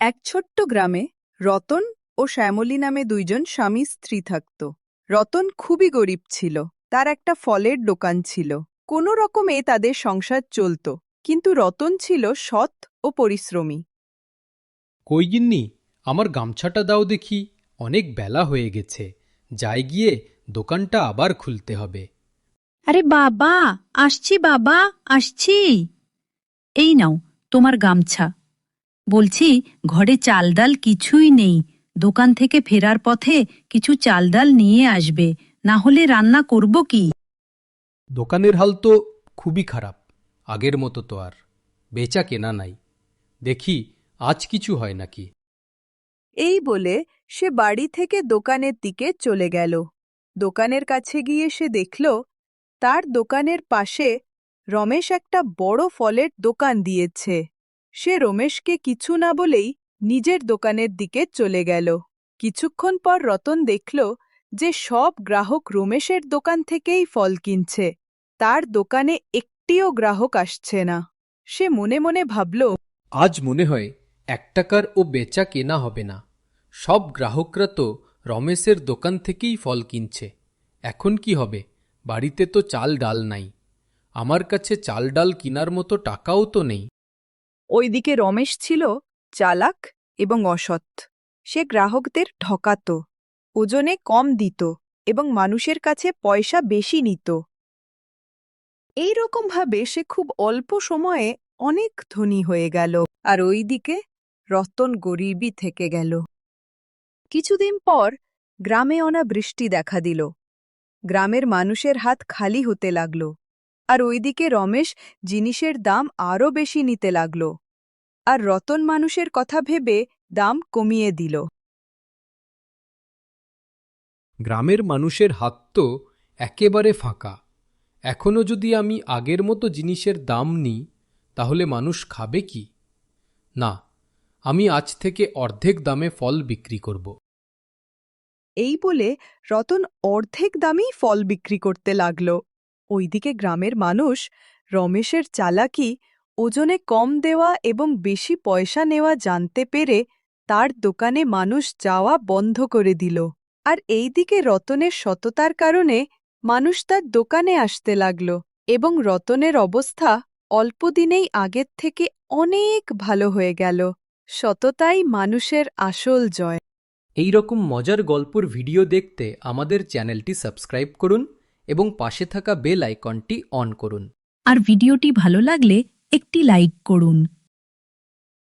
এক ছোট্ট গ্রামে রতন ও শ্যামলী নামে দুইজন স্বামী স্ত্রী থাকত। রতন খুবই গরিব ছিল তার একটা ফলের দোকান ছিল। কোনো রকমে তাদের সংসার চলত কিন্তু রতন ছিল সৎ ও পরিশ্রমী। কই গিন্নি আমার গামছাটা দাও দেখি অনেক বেলা হয়ে গেছে যাই গিয়ে দোকানটা আবার খুলতে হবে। আরে বাবা আসছি বাবা আসছি। এই নাও তোমার গামছা। বলছি ঘরে চাল ডাল কিছুই নেই। দোকান থেকে ফেরার পথে কিছু চাল ডাল নিয়ে আসবে। না হলে রান্না করব কি? দোকানের হাল তো খুবই খারাপ। আগের মতো তো আর। বেচা কেনা নাই। দেখি আজ কিছু হয় নাকি? এই বলে সে বাড়ি থেকে দোকানের দিকে চলে গেল। দোকানের কাছে গিয়ে সে দেখল তার দোকানের পাশে রমেশ একটা বড় ফলের দোকান দিয়েছে। সে রমেশকে কিছু না বলেই নিজের দোকানের দিকে চলে গেল। কিছুক্ষণ পর রতন দেখল যে সব গ্রাহক রমেশের দোকান থেকেই ফল কিনছে। তার দোকানে একটিও গ্রাহক আসছে না। সে মনে মনে ভাবল, আজ মনে হয় এক টাকার ও বেচা কেনা হবে না। সব গ্রাহকরা তো রমেশের দোকান থেকেই ফল কিনছে। এখন কি হবে? বাড়িতে তো চাল ডাল নাই। আমার কাছে চাল ডাল কিনার মতো টাকাও তো নেই। ওইদিকে রমেশ ছিল চালাক এবং অসৎ। সে গ্রাহকদের ঠকাত, ওজনে কম দিত এবং মানুষের কাছে পয়সা বেশি নিত। এই রকমভাবে সে খুব অল্প সময়ে অনেক ধনী হয়ে গেল আর ওইদিকে রতন গরিবই থেকে গেল। কিছুদিন পর গ্রামে অনা বৃষ্টি দেখা দিল। গ্রামের মানুষের হাত খালি হতে লাগল। আর ওইদিকে রমেশ জিনিসের দাম আরও বেশি নিতে লাগল। আর রতন মানুষের কথা ভেবে দাম কমিয়ে দিল। গ্রামের মানুষের হাত তো একেবারে ফাঁকা। এখনও যদি আমি আগের মতো জিনিসের দাম নিই তাহলে মানুষ খাবে কি? না আমি আজ থেকে অর্ধেক দামে ফল বিক্রি করব। এই বলে রতন অর্ধেক দামেই ফল বিক্রি করতে লাগল। ওইদিকে গ্রামের মানুষ, রমেশের চালাকি, ওজনে কম দেওয়া এবং বেশি পয়সা নেওয়া জানতে পেরে তার দোকানে মানুষ যাওয়া বন্ধ করে দিল। আর এইদিকে রতনের সততার কারণে মানুষ তার দোকানে আসতে লাগল এবং রতনের অবস্থা অল্পদিনেই আগের থেকে অনেক ভালো হয়ে গেল। সততাই মানুষের আসল জয়। এই রকম মজার গল্পর ভিডিও দেখতে আমাদের চ্যানেলটি সাবস্ক্রাইব করুন। এবং পাশে থাকা বেল আইকনটি অন করুন। আর ভিডিওটি ভালো লাগলে একটি লাইক করুন।